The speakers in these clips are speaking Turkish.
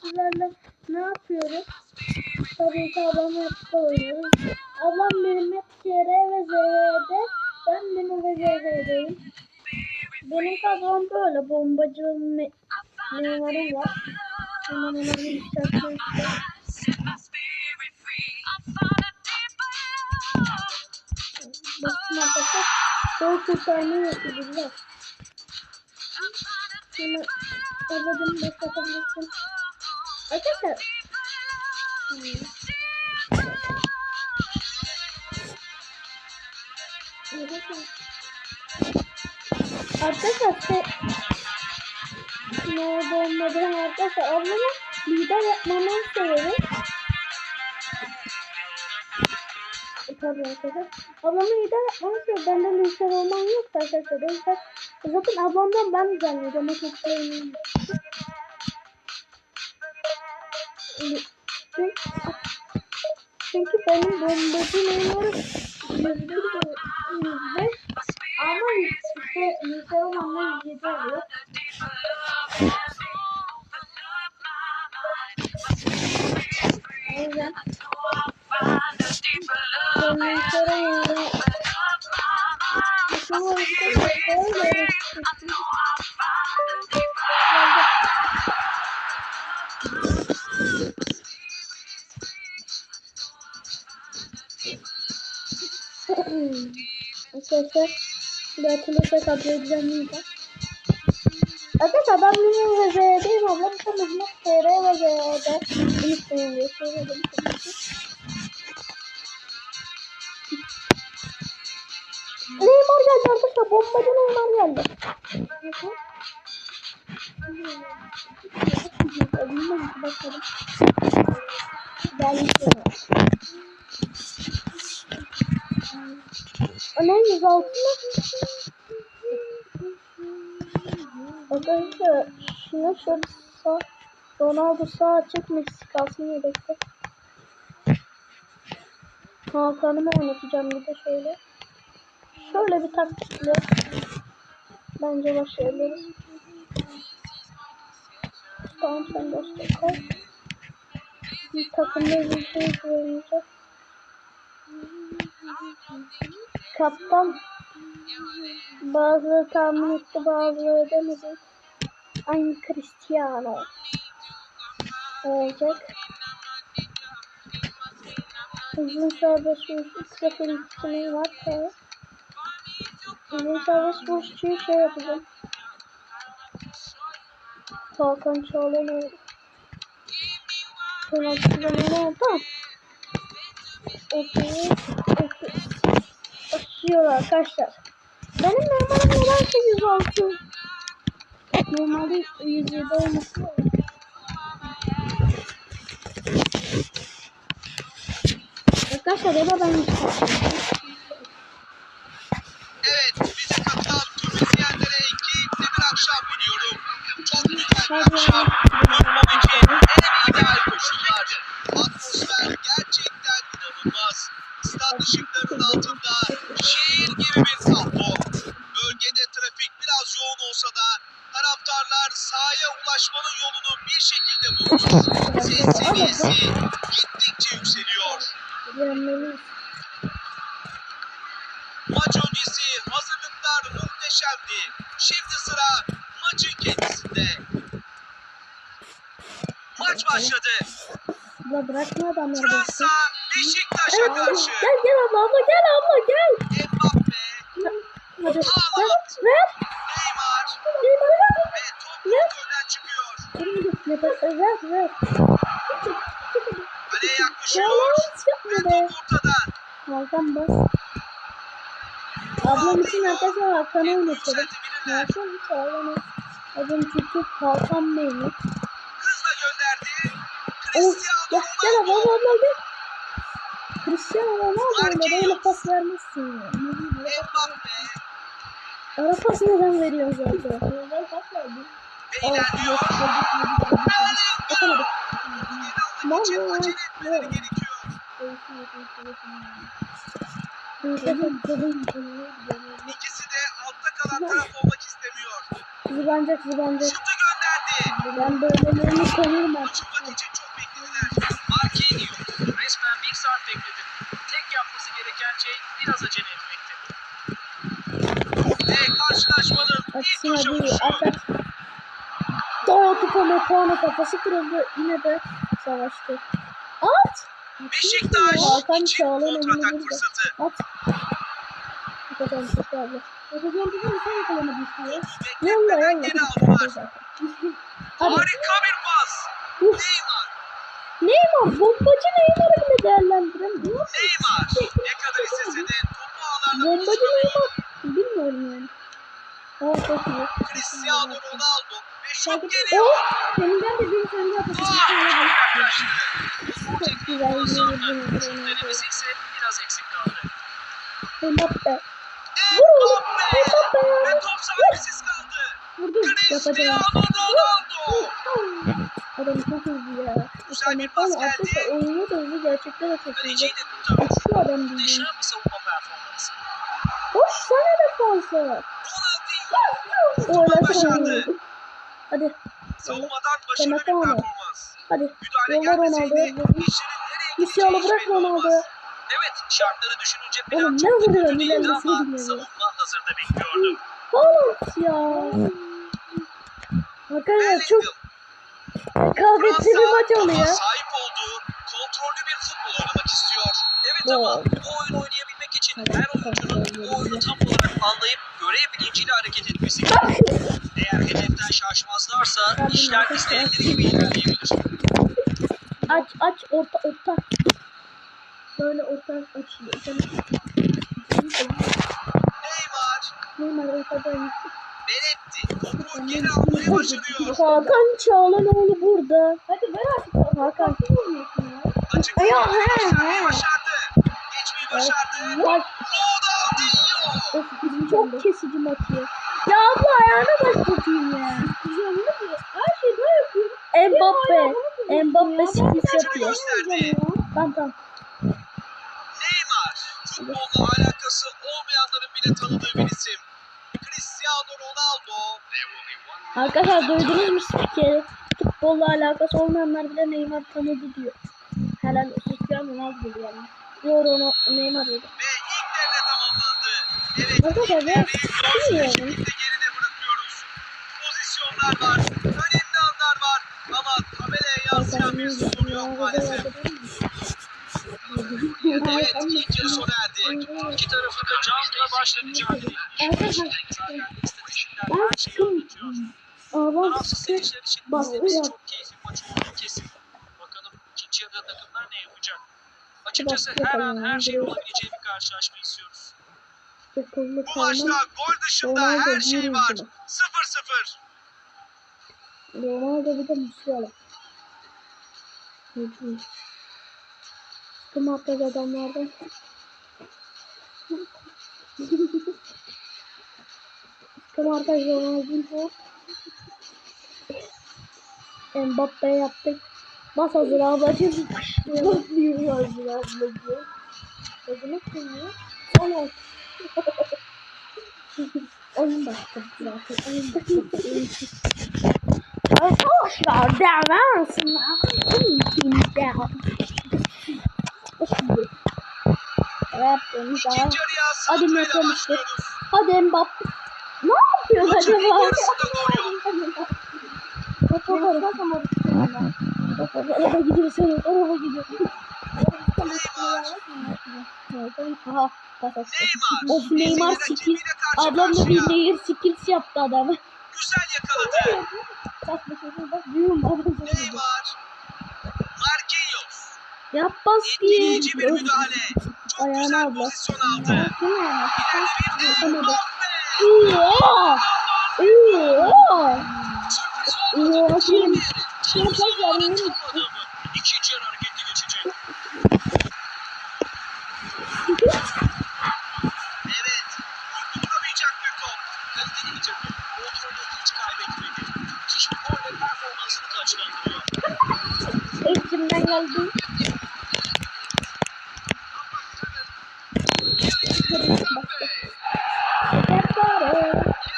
Sizlerle ne yapıyoruz? Tabii ki ablam hep oynuyoruz. Ablam benim hep TR ve ZR'de. Ben Memo ve ZR'deyim. Benim kadrom böyle. Bombacı me memurum var. Hemen ona bir Bakın arkadaşlar. Soğuk kurtarmayı yapabilirler. Hemen abladım başlatabilirsin. Arkadaşlar. Hmm. Arkadaşlar şey ne oldu olmadı arkadaşlar ablama lider yapmamı severim. Tabii arkadaşlar. Ablamı lider yapmamı severim. Bende lider olman yok arkadaşlar. O yüzden zaten ablamdan ben zannediyorum. O çok sevmiyorum. Çünkü, çünkü benim bombacı memurum yüzde yüzde ama işte yüzde olanla yüzde oluyor. O yüzden ondan sonra Arkadaşlar kabul edeceğim yine. Arkadaşlar ben benim ve Z'deyim ablam da Mehmet TR ve Z'de. Unutmayın diye Neymar geldi arkadaşlar bombacı Neymar geldi. Bakalım. Gelmiş. Ne 106 mı? Arkadaşlar şuna şöyle sağ Ronaldo sağ açık Messi kalsın yedekte. Hakan'ımı oynatacağım bir de şöyle. Şöyle bir taktikle bence başlayabiliriz. Tamam sen göster koy. Bir takımda bir şey oynayacak. Kaptan bazıları tahmin etti bazıları edemedi. Aynı Cristiano olacak. Uzun serbest sıfır ikisinin var tabi. Uzun serbest vuruşçuyu şey yapacağım. Hakan Çağlayan oldu. Penaltıdan ne oldu? Okey. Başlıyor arkadaşlar. Benim normalim nedense 106. Normalde 107 olması lazım. Arkadaşlar ya da ben Futbol için en ideal koşullar. Atmosfer gerçekten inanılmaz. Stat ışıklarının altında şehir gibi bir tablo. Bölgede trafik biraz yoğun olsa da taraftarlar sahaya ulaşmanın yolunu bir şekilde buldu. Ses seviyesi başladı. Abla bırakma adamları. Fransa Beşiktaş'a Evet, karşı. gel gel abla abla gel abla gel. Mbappe, Haaland, ver. Neymar Neymar ver. ve top kontrolden çıkıyor. Ver ver ver. Kaleye Ya yaklaşıyor ve top ortada. Hakan bas. Ablam için arkadaşlar Hakan'ı. Yükseltebilirler. Hakan hiç ağlamaz. Ablam çünkü Hakan benim. Oh Cristiano gel gel abla Ronaldo. gel. Cristiano Ronaldo öyle böyle pas vermezsin ya. Ara pas neden veriyorsun zaten? Ben pas verdim. ve ilerliyor. Atamadık. Etmeleri gerekiyor. İkisi de altta kalan taraf olmak istemiyor. Zıbancak zıbancak. Şutu gönderdi. Ben böylelerini tanırım Maçın artık. için çok beklediler. Marquinhos resmen bir saat bekledi. Tek yapması gereken şey biraz acele etmekti. Ve karşılaşmanın ilk Açsın koşu hadi vuruşu. at at. Doğru Metehan'a kafası kırıldı. Yine de savaştı. At! Beşiktaş Hakan için kontratak fırsatı. At. Bu kadar çok abi. Yapacağım bir şey sen yakalamadın sana. Yolla yolla. geri aldılar. Harika bir pas. Neymar. Neymar bombacı Neymar'ı bile değerlendiremiyor. Neymar. Ne kadar istese de topu ağlarla Bombacı. Neymar. Aa çok iyi. Cristiano Ronaldo. Ve şut geliyor. seninden de bir tane daha Ah, yapacağım. çok güzel denemesi ise biraz eksik kaldı. Mbappe. Mbappe. Ve top sahipsiz kaldı. Vurdu. Cristiano. Ronaldo. Adam çok hızlı ya. Güzel bir pas geldi. oyunu da hızlı gerçekten de çok hızlı. Şu adam değil. Muhteşem bir savunma performansı. Hoş sana da falsa. Ronaldinho. Öyle başardı. Hadi. Savunmadan başarılı bir Ronaldo. performans. Hadi. Müdahale Yolla gelmeseydi Ronaldo'ya. işlerin nereye gideceği hiç bırak. Ronaldo. Evet şartları düşününce plan Oğlum çok da kötü değildi ama savunma hazırda bekliyordu. Haaland ya. Arkadaşlar çok rekabetli bir maç oluyor. sahip olduğu kontrollü bir futbol oynamak istiyor. Evet ama bu oyunu oyunu tam olarak anlayıp görev bilinciyle hareket etmesi gerekiyor. Eğer hedeften şaşmazlarsa işler istedikleri gibi ilerleyebilir. Aç aç orta orta. Böyle orta açılıyor. Neymar, Neymar ortadaymış. Benetti topu geri almayı başarıyor. Hakan Çağlanoğlu burada. Hadi ver artık. Hakan. Açık Ay, bir he, he. başardı. Başardı. Ronaldinho. çok kesici maç ya. Ya abla ayağına bak bakayım ya. Her şey böyle yapıyor. Mbappe. Mbappe sürpriz Gücünü yapıyor. Tamam tamam. Neymar, futbolla alakası olmayanların bile tanıdığı bir isim. Cristiano Ronaldo. Arkadaşlar duydunuz mu spikeri? Futbolla alakası olmayanlar bile Neymar tanıdı diyor. Helal Cristiano Ronaldo yani. Yo Ronaldo Neymar dedi. Ve ilk devre tamamlandı. Evet, Arkadaşlar ben bilmiyorum. geride bırakıyoruz. Pozisyonlar var, önemli anlar var ama kameraya yansıyan bir skor yok maalesef. Evet, ilk yarı sona erdi. İki tarafın da canla başla mücadele. Arkadaşlar ben seyirciler için Bak, izlemesi uyan. çok keyifli maç olduğu kesin. Bakalım ikinci yarıda takımlar ne yapacak? Açıkçası her an her şey olabileceği bir karşılaşma istiyoruz. Bu maçta gol dışında her şey var. mü? 0-0. Ronaldo bir de Musiala. Sıkım atladı adamlardan. Sıkım arkadaşlar Ronaldo. Mbappe yaptık. Bas hazır ablacığım. Nasıl hazır ablacığım? Gözüme kıyıyor. Tamam. Oyun başladı zaten. Başladı. Oyun Arkadaşlar devam Evet, İkinci yarıya Hadi sırtıyla Metin başlıyoruz. Hadi Mbappe. Ne yapıyor acaba? yarısında gol yok. Topa bak. Topa araba gidiyor sen araba gidiyor. Aha, pas attı. Of Neymar skill. rakibiyle karşı Ablam da karşıya. bir Neymar skills yaptı adamı. Güzel yakaladı. Saçma sapan bak büyüğüm babacığım. Neymar. Marquinhos. Yapmaz ki. Etkileyici bir müdahale. Çok Ayağına güzel abla. pozisyon aldı. İleride bir de! Oha! Sürpriz olmadı. şey- Bir. yani. tutmadı mı? İkinci yarı hareketli geçecek. Evet. Durdurulamayacak bir top. Kaliteli bitirdi. Kontrolü hiç kaybetmedi. Hiçbir golle performansını taçlandırıyor. İçimden geldi.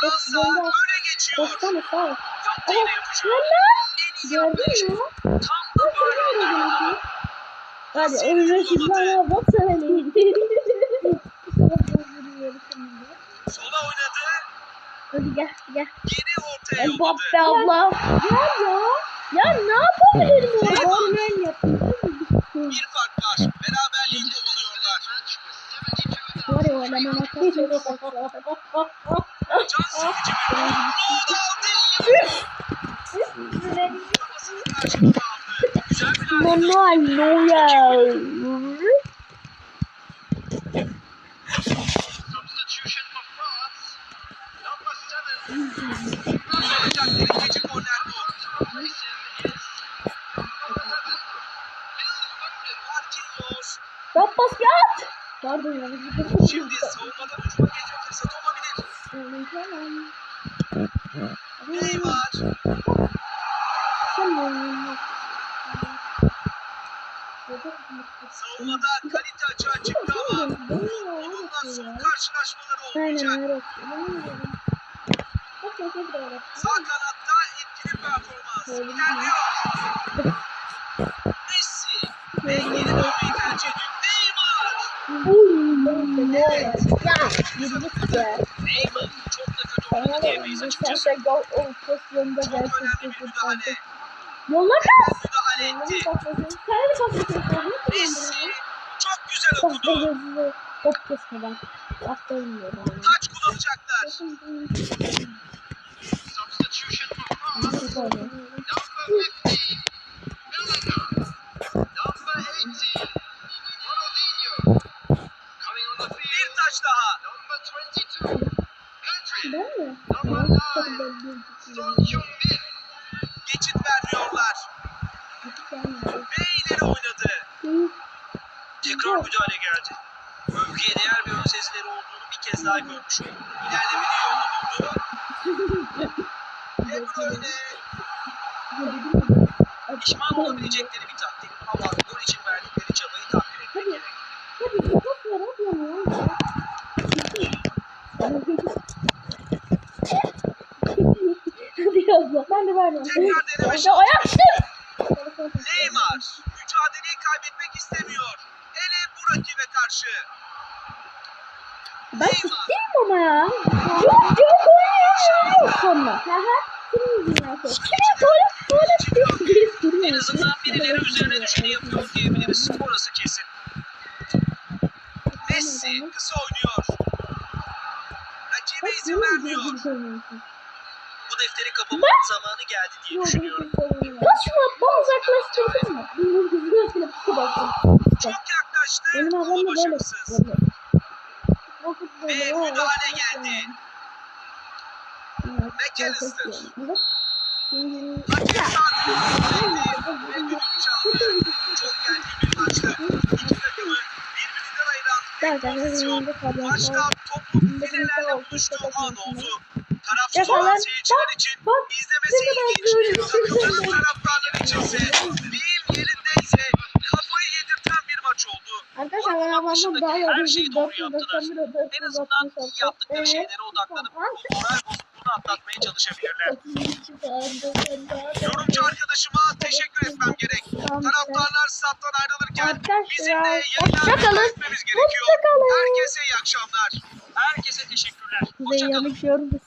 Fransa öne geçiyor. Baksana sağ ol. attı yine yapıcı. Gördün mü? Tam da böyle oynadı. Hadi şimdi bana bak söyleyin. Sola oynadı. Hadi gel gel. Geri ortaya yolladı. Mbappe abla. Ya ya. Ya ne yapabilirim orada? Normal yaptım. Bir fark var. Beraberliği kovalıyorlar. Var ya oynamam atasını. Can sıkıcı bir gol. Ronaldinho. Kafasını karşılığı aldı. Güzel müdahale. Manuel Neuer. Substitution for France. Number seven. Olacakları ikinci korner bu. Marquinhos. Yap pas yat. Pardon ya. Şimdi savunmadan uçma geçme fırsatı olabilir. Neymar. Savunmada kalite açığa çıktı ama bundan son karşılaşmaları olmayacak. Sağ kanatta etkili performans. İlerliyor. Messi. Ve geri dönmeyi tercih ediyor. Neymar. Neymar çok da kötü oynadı diyemeyiz açıkçası. Çok önemli bir müdahale. Yolla Müdahale etti. Messi çok güzel okudu. Top kesmeden. Taç kullanacaklar. Substitution for France. Number 15. Bellingham. Number 18. Ronaldinho. Coming on the field. Bir taç daha. Number 22. Pedri. Ben mi? Number 9. Son Heung-min. Geçit vermiyorlar. Ve ileri oynadı. Tekrar müdahale geldi. Mövkiye değer bir ön sezileri olduğunu bir kez daha görmüş olduk. İlerlemenin yolunu buldu. De Bruyne. Pişman olabilecekleri bir taktik ama gol için verdikleri çabayı takdir etmek gerek. Hadi bir top ver abla ya. Hadi abla. Ben de vermem. Tekrar deneme ayaktım. Neymar mücadeleyi kaybetmek istemiyor. Hele bu rakibe karşı. Ben ciddiyim ama ya. Yok yok oynuyor. Sonra. Hı hı. Senin yüzünden şey. Kimin tuvalet tuvalet diyor. Girip duruyor. En azından birileri üzerine düşeni yapıyor diyebiliriz. Orası kesin. Messi kısa oynuyor. Rakibe izin vermiyor. Bu defteri kapamanın zamanı geldi diye düşünüyorum. Kaç şunu bana uzaklaştırdın mı? Baktım. Çok yaklaştı Benim ablam da böyle. Ve müdahale geldi. McAllister. Hakem sağ ve düdüğü çaldı. Çok gergin bir maçtı. İki takımı birbirinden ayıran tek pozisyon. Maçta topun filelerle buluştuğu an oldu. Tarafsız olan seyirciler için izlemesi ilginç. Takımların taraftarları içinse deyim yerindeyse kafayı yedirten bir maç oldu. Daha Her şeyi doğru yaptılar. En azından iyi yaptıkları şeylere odaklanıp bu moral bozukluğunu atlatmaya çalışabilirler. Yorumcu arkadaşıma teşekkür etmem gerek. Taraftarlar stat'tan ayrılırken bizim de yayınlar etmemiz gerekiyor. Herkese iyi akşamlar. Herkese teşekkürler. Hoşçakalın.